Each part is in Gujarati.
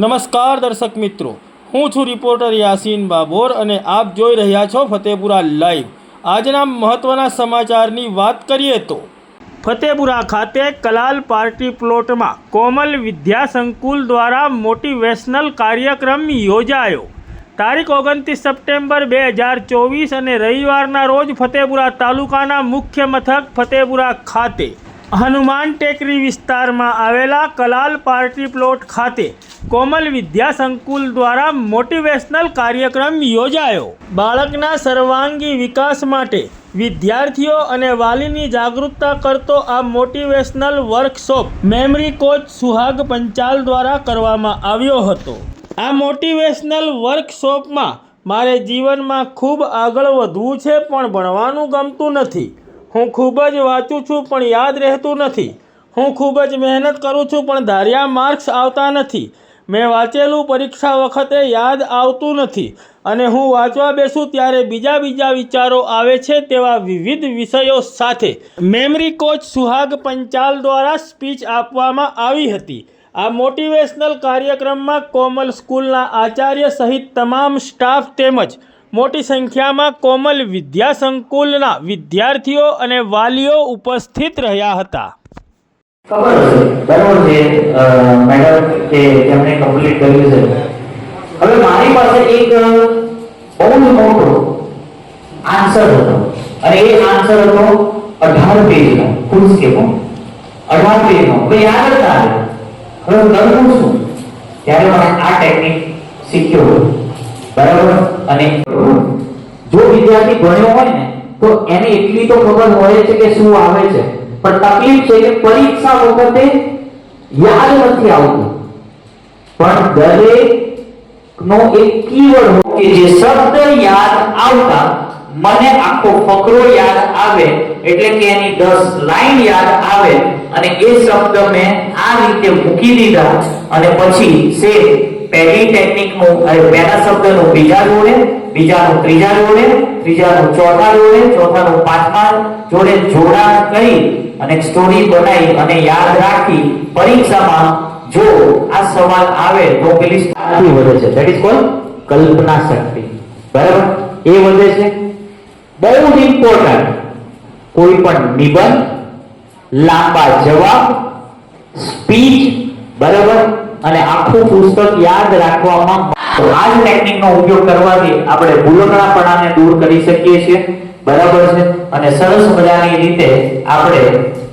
નમસ્કાર દર્શક મિત્રો. હું છું રિપોર્ટર યાસીન બાબોર અને આપ જોઈ રહ્યા છો ફતેપુરા લાઈવ. આજના મહત્વના સમાચારની વાત કરીએ તો, ફતેપુરા ખાતે કલાલ પાર્ટી પ્લોટમાં કોમલ વિદ્યા સંકુલ દ્વારા મોટિવેશનલ કાર્યક્રમ યોજાયો. તારીખ ઓગણત્રીસ સપ્ટેમ્બર બે હજાર ચોવીસ અને રવિવારના રોજ ફતેપુરા તાલુકાના મુખ્ય મથક ફતેપુરા ખાતે હનુમાન ટેકરી વિસ્તારમાં આવેલા કલાલ પાર્ટી પ્લોટ ખાતે કોમલ વિદ્યા સંકુલ દ્વારા મોટિવેશનલ કાર્યક્રમ યોજાયો. બાળકના સર્વાંગી વિકાસ માટે વિદ્યાર્થીઓ અને વાલીની જાગૃતતા કરતો આ motivational workshop memory coach Suhag Panchal દ્વારા કરવામાં આવ્યો હતો. આ મોટિવેશનલ વર્કશોપમાં મારે જીવનમાં ખૂબ આગળ વધવું છે પણ ભણવાનું ગમતું નથી. હું ખૂબ જ વાંચું છું પણ યાદ રહેતું નથી. હું ખૂબ જ મહેનત કરું છું પણ ધાર્યા માર્ક્સ આવતા નથી. મેં વાંચેલું પરીક્ષા વખતે યાદ આવતું નથી અને હું વાંચવા બેસું ત્યારે બીજા બીજા વિચારો આવે છે તેવા વિવિધ વિષયો સાથે. મેમરી કોચ સુહાગ પંચાલ દ્વારા સ્પીચ આપવામાં આવી હતી. આ મોટિવેશનલ કાર્યક્રમમાં કોમલ સ્કૂલના આચાર્ય સહિત તમામ સ્ટાફ તેમજ મોટી સંખ્યામાં કોમલ વિદ્યા સંકુલના વિદ્યાર્થીઓ અને વાલીઓ ઉપસ્થિત રહ્યા હતા. ખબર હશે બરાબર છે. મેડમ, કે તેમણે કમ્પ્લીટ કર્યું છે. હવે મારી પાસે એક બહુ જ મોટો આન્સર હતો. અને એ આન્સર હતો અઢાર પેજનો. ફૂલ સ્કેપો અઢાર પેજનો. હવે યાદ ના હવે હું કરું શું ત્યારે મને આ ટેકનિક શીખ્યો બરાબર? અને જો વિદ્યાર્થી ભણ્યો હોય ને, તો એને એટલી તો ખબર હોય છે કે શું આવે છે. પણ તકલીફ છે કે પરીક્ષા વખતે યાદ નથી આવતું. પણ દરેક નો એક કીવર્ડ કે જે શબ્દ યાદ આવતા, મને આખો ફકરો યાદ આવે, એટલે કે એની 10 લાઈન યાદ આવે, અને એ શબ્દ મેં આ રીતે મૂકી દીધા. અને પછી સે પહેલી ટેકનિકનું અરે પહેલા શબ્દનું બીજા જોડે, બીજાનું ત્રીજા જોડે, ત્રીજાનું ચોથા જોડે, ચોથાનું પાંચમા જોડે જોડાણ કરી અને સ્ટોરી બનાવી અને યાદ રાખી પરીક્ષામાં જો આ સવાલ આવે તો પેલી શક્તિ વધે છે. ધેટ ઇઝ કોલ કલ્પના શક્તિ. બરાબર? એ વધે છે. બહુ જ ઇમ્પોર્ટન્ટ કોઈ પણ નિબંધ, લાંબા જવાબ સ્પીચ બરાબર? અને આખું પુસ્તક યાદ રાખવામાં આ જ ટેકનિકનો ઉપયોગ કરવાથી આપણે ભૂલકણાપણાને દૂર કરી શકીએ છીએ. બરાબર છે? અને સરસ મજાની રીતે આપણે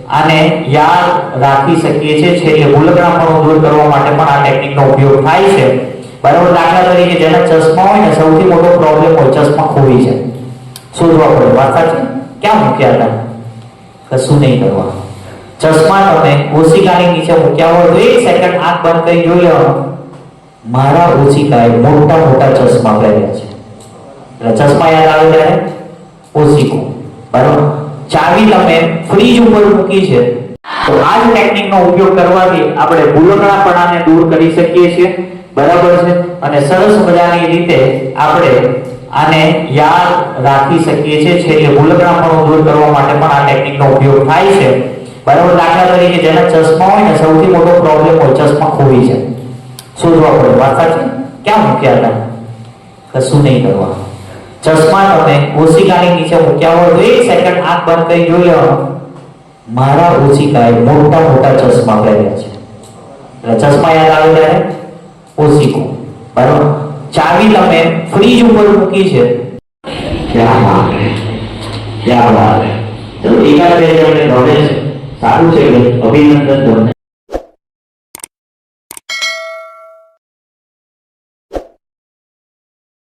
આને યાદ રાખી શકીએ છીએ. છેલ્લે ભૂલકણાપણું દૂર કરવા માટે પણ આ ટેકનિકનો ઉપયોગ થાય છે. બરાબર, દાખલા તરીકે જેના ચશ્મા હોય ને, સૌથી મોટો પ્રોબ્લેમ હોય ચશ્મા ખોવી છે. શોધવા પડે. વાત સાચી? ક્યાં મૂક્યા હતા? કશું નહીં કરવા. ચશ્મા તમે ઓશિકાની નીચે મૂક્યા હોય તો એક સેકન્ડ આંખ બંધ કરી જોઈ લેવાનું. મારા ઓશિકાએ મોટા મોટા ચશ્મા પહેર્યા છે. એટલે ચશ્મા યાદ આવે ત્યારે? ઓશિકો બરાબર? ચાવી તમે ફ્રીજ ઉપર મૂકી છે, તો આ જ ટેકનિકનો ઉપયોગ કરવાથી આપણે ભૂલકણાપણાને દૂર કરી શકીએ છીએ. બરાબર છે? અને સરસ મજાની રીતે આપણે આને યાદ રાખી શકીએ છીએ. છેલ્લે ભૂલકણાપણું દૂર કરવા માટે પણ આ ટેકનિકનો ઉપયોગ થાય છે. બરાબર? દાખલા તરીકે જેના ચશ્મા હોય ને, સૌથી મોટો પ્રોબ્લેમ હોય ચશ્મા ખોવી છે. શોધવા પડે? વાત સાચી? ક્યાં મૂક્યા હતા? કશું નહીં કરવા ચશ્મા તમે ઓશિકાની નીચે મૂક્યા હોય તો એક સેકન્ડ આંખ બંધ કરી જોઈ લેવાનું. મારા ઓશિકાએ મોટા મોટા ચશ્મા પહેર્યા છે. ચશ્મા યાદ આવે ત્યારે? ઓશિકો. બરાબર? ચાવી તમે ફ્રીજ ઉપર મૂકી છે. ક્યાં વાત હે? ક્યાં વાત હે? ચલો, એકાદ બે જણને નોલેજ સારું છે, અભિનંદન તમને.